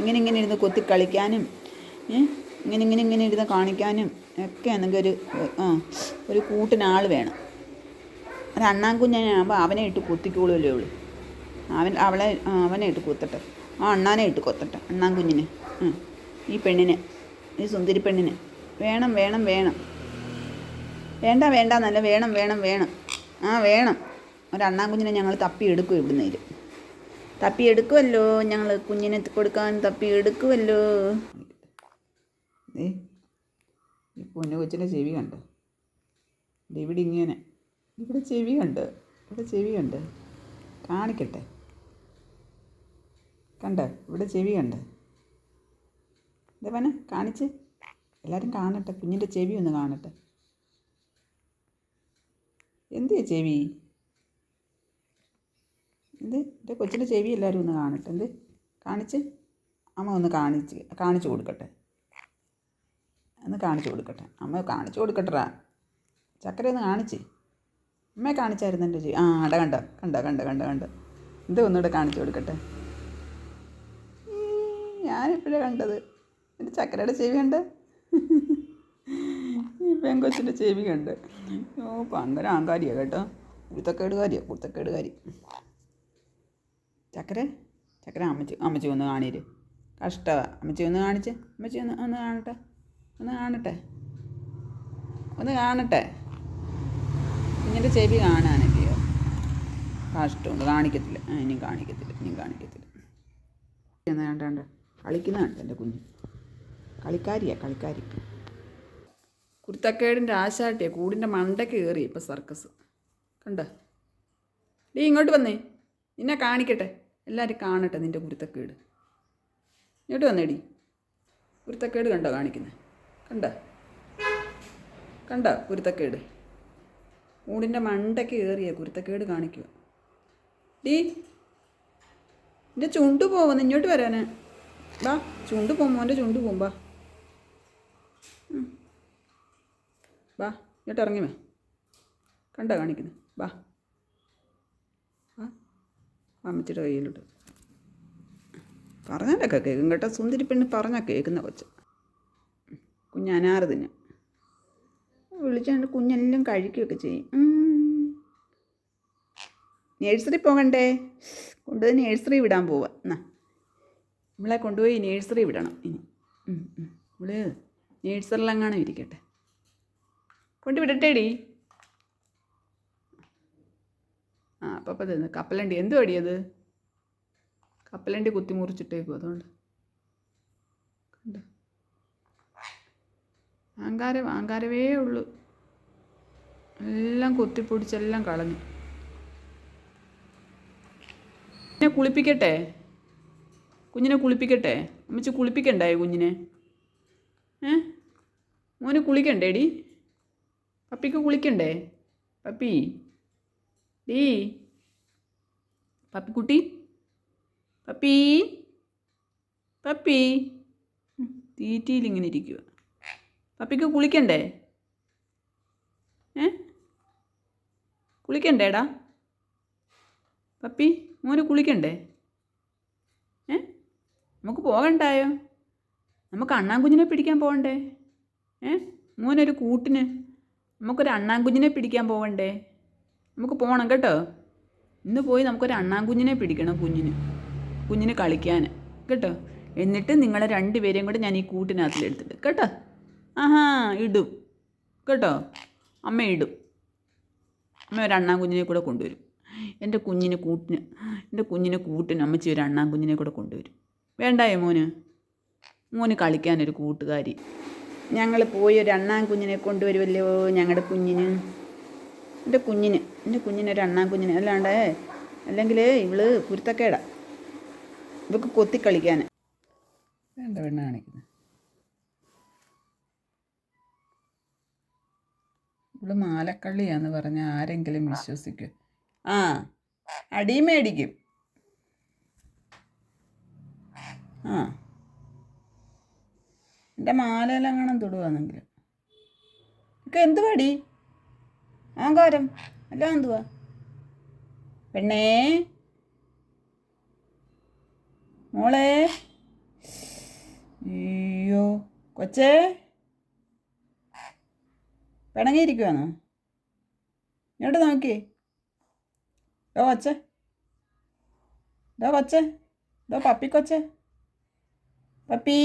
ഇങ്ങനെ ഇങ്ങനെ ഇരുന്ന് കൊത്തി കളിക്കാനും ഇങ്ങനെ ഇങ്ങനെ ഇങ്ങനെ ഇരുന്ന് കാണിക്കാനും ഒക്കെ ആണെങ്കിൽ ഒരു ആ ഒരു കൂട്ടിനാൾ വേണം. ഒരു അണ്ണാൻ കുഞ്ഞാകുമ്പോൾ അവനെ ഇട്ട് കൊത്തിക്കോളുമല്ലേ ഉള്ളൂ അവൻ അവളെ അവനെ ഇട്ട് കൊത്തട്ടെ. ആ അണ്ണാനെ ഇട്ട് കൊത്തട്ടെ അണ്ണാൻ കുഞ്ഞിന് ഈ പെണ്ണിനെ ഈ സുന്ദരി പെണ്ണിന്. വേണം വേണം വേണം. വേണ്ട വേണ്ട എന്നല്ല വേണം വേണം വേണം. ആ വേണം. ഒരു അണ്ണാൻ കുഞ്ഞിനെ ഞങ്ങൾ തപ്പി എടുക്കും ഇവിടുന്ന്. തപ്പി എടുക്കുമല്ലോ ഞങ്ങൾ കുഞ്ഞിനെ കൊടുക്കാൻ തപ്പി എടുക്കുമല്ലോ ഏ ഈ പൊന്നു കൊച്ചിന്റെ ചെവി കണ്ട്. ഇവിടെ ഇങ്ങനെ. ഇവിടെ ചെവി കണ്ട്. ഇവിടെ ചെവി കണ്ട്. കാണിക്കട്ടെ. കണ്ട ഇവിടെ ചെവി കണ്ട്. ഇതേപോലെ കാണിച്ച്. എല്ലാവരും കാണട്ടെ കുഞ്ഞിന്റെ ചെവി ഒന്ന് കാണട്ടെ. എന്തിയാ ചെവി? എന്ത്? എന്റെ കൊച്ചിന്റെ ചെവി എല്ലാവരും ഒന്ന് കാണട്ടെ എന്ത്? കാണിച്ച്? അമ്മ ഒന്ന് കാണിച്ച് കാണിച്ചു കൊടുക്കട്ടെ. ഒന്ന് കാണിച്ചു കൊടുക്കട്ടെ. അമ്മ കാണിച്ചു കൊടുക്കട്ടെടാ. ചക്കര ഒന്ന് കാണിച്ച്. അമ്മയെ കാണിച്ചായിരുന്നു എന്റെ ചെവി. ആ അട കണ്ട? കണ്ട കണ്ട കണ്ട കണ്ട? ഇത് ഒന്നുകൂടെ കാണിച്ചു കൊടുക്കട്ടെ. ഞാനിപ്പോഴേ കണ്ടത്. എന്റെ ചക്കരയുടെ ചെവി കണ്ട്? പെങ്കൊച്ചിന്റെ ചെവി കണ്ട്. ഓ ഭയങ്കര ആങ്കാരിയാണ് കേട്ടോ. കുരുത്തക്കേടുകാരിയാണ് കുരുത്തക്കേടുകാരി. ചക്കര? ചക്കര അമ്മച്ചി അമ്മച്ചി ഒന്ന് കാണീര്. കഷ്ടമാണ് അമ്മച്ചി ഒന്ന് കാണിച്ച്. അമ്മച്ചി ഒന്ന് ഒന്ന് കാണട്ടെ. ഒന്ന് കാണട്ടെ. ഒന്ന് കാണട്ടെ. കുഞ്ഞിന്റെ ചെവി കാണാനൊക്കെയോ? കഷ്ടമുണ്ട്. കാണിക്കത്തില്ല. ഇനിയും കാണിക്കത്തില്ല. ഇനിയും കാണിക്കത്തില്ല. എന്നാ കണ്ട കളിക്കുന്നതാണ് എന്റെ കുഞ്ഞ്? കളിക്കാരിയാ കളിക്കാരി. കുരുത്തക്കേടിന്റെ ആശാട്ടിയാ. കൂടിന്റെ മണ്ടയ്ക്ക് കയറി ഇപ്പം സർക്കസ്. കണ്ടോ? ഡീ ഇങ്ങോട്ട് വന്നേ. നിന്നെ കാണിക്കട്ടെ. എല്ലാവരും കാണട്ടെ നിന്റെ കുരുത്തക്കേട്. ഇങ്ങോട്ട് വന്നേടി. കുരുത്തക്കേട് കണ്ടോ കാണിക്കുന്നത് കണ്ട? കണ്ട കുരുത്തക്കേട്? ഊടിന്റെ മണ്ടയ്ക്ക് കയറിയ കുരുത്തക്കേട് കാണിക്കുക ഡീ എന്റെ ചുണ്ട് പോവുന്നു ഇങ്ങോട്ട് വരാന്. ബാ ചുണ്ട് പോകും മോന്റെ ചുണ്ട് പോകും ബാ. ബാ ഇങ്ങോട്ട് ഇറങ്ങി കണ്ടോ കാണിക്കുന്നത് ബാ അമ്മച്ചിയുടെ കയ്യിലിട്ട് പറഞ്ഞാലൊക്കെ കേൾക്കും കേട്ടോ. സുന്ദരി പെണ്ണ് പറഞ്ഞാൽ കേൾക്കുന്ന കൊച്ച്. കുഞ്ഞ് അനാറ് വിളിച്ചുകൊണ്ട് കുഞ്ഞെല്ലാം കഴിക്കുകയൊക്കെ ചെയ്യും. നേഴ്സറി പോകണ്ടേ? കൊണ്ടുപോയി നേഴ്സറി വിടാൻ പോവാ. എന്നാ നമ്മളെ കൊണ്ടുപോയി നേഴ്സറി വിടണം ഇനി. നേഴ്സറിലങ്ങാണ് ഇവൾ നേഴ്സറിലെങ്ങാനും ഇരിക്കട്ടെ? കൊണ്ടുവിടട്ടേടി. ആ അപ്പം അപ്പം തന്നു. കപ്പലണ്ടി എന്ത് അടിയത് കപ്പലണ്ടി കുത്തി മുറിച്ചിട്ടേക്കും അതുകൊണ്ട്. കണ്ട? ആങ്കാരം ആങ്കാരവേ ഉള്ളൂ. എല്ലാം കുത്തിപ്പൊടിച്ചെല്ലാം കളഞ്ഞു. കുഞ്ഞിനെ കുളിപ്പിക്കട്ടെ? കുഞ്ഞിനെ കുളിപ്പിക്കട്ടെ? അമ്മച്ചി കുളിപ്പിക്കണ്ടായി കുഞ്ഞിനെ? ഏ? മോന് കുളിക്കണ്ടേടി? പപ്പിക്ക് കുളിക്കണ്ടേ? പപ്പി? ഡീ പപ്പിക്കുട്ടി പപ്പി. പപ്പി. തീറ്റയിൽ ഇങ്ങനെ ഇരിക്കുക പപ്പിക്ക് കുളിക്കണ്ടേ? ഏ? കുളിക്കണ്ടേടാ? പപ്പി മോന് കുളിക്കണ്ടേ? ഏ? നമുക്ക് പോകണ്ടായോ? നമുക്ക് അണ്ണാൻകുഞ്ഞിനെ പിടിക്കാൻ പോകണ്ടേ ഏ? മോനൊരു കൂട്ടിന്. നമുക്കൊരു അണ്ണാൻകുഞ്ഞിനെ പിടിക്കാൻ പോകണ്ടേ നമുക്ക് പോകണം കേട്ടോ. ഇന്ന് പോയി നമുക്കൊരു അണ്ണാൻകുഞ്ഞിനെ പിടിക്കണം കുഞ്ഞിന്. കുഞ്ഞിന് കളിക്കാൻ. കേട്ടോ? എന്നിട്ട് നിങ്ങളെ രണ്ടുപേരെയും കൂടെ ഞാൻ ഈ കൂട്ടിനകത്തിലെടുത്തിട്ട് കേട്ടോ? ആഹാ ഇടും. കേട്ടോ? അമ്മ ഇടും. അമ്മ ഒരു അണ്ണാൻകുഞ്ഞിനെ കൂടെ കൊണ്ടുവരും. എന്റെ കുഞ്ഞിന് കൂട്ടിന് എന്റെ കുഞ്ഞിനെ കൂട്ടിന് അമ്മച്ചി ഒരു അണ്ണാൻകുഞ്ഞിനെ കൂടെ കൊണ്ടുവരും. വേണ്ടായോ മോന്? മോന് കളിക്കാനൊരു കൂട്ടുകാരി. ഞങ്ങൾ പോയി ഒരു അണ്ണാൻ കുഞ്ഞിനെ കൊണ്ടുവരുമല്ലോ ഞങ്ങളുടെ കുഞ്ഞിന്? എന്റെ കുഞ്ഞിന് എന്റെ കുഞ്ഞിന് ഒരു അണ്ണാൻ കുഞ്ഞിന് അല്ലാണ്ട് അല്ലെങ്കിൽ ഇവൾ കുരുത്തക്കേടാ. ഇവക്ക് കൊത്തി കളിക്കാൻ വേണ്ട വെണ്ണ കാണിക്കുന്നത് ഇവൾ മാലക്കള്ളിയാന്ന് പറഞ്ഞ ആരെങ്കിലും വിശ്വസിക്കും. ആ അടി മേടിക്കും. ആ. എന്റെ മാലയെല്ലാം കാണാൻ തൊടുവാണെങ്കിൽ ഇക്ക എന്ത് പടി? ആങ്കാരം അല്ല എന്തുവാ? പെണ്ണേ. മോളെ. അയ്യോ കൊച്ചേ. പിണങ്ങിയിരിക്കുവാണോ? ഇങ്ങോട്ട് നോക്കി ഡോ കൊച്ചേ. ഡോ കൊച്ചേ. ഡോ പപ്പി കൊച്ചേ. പപ്പി.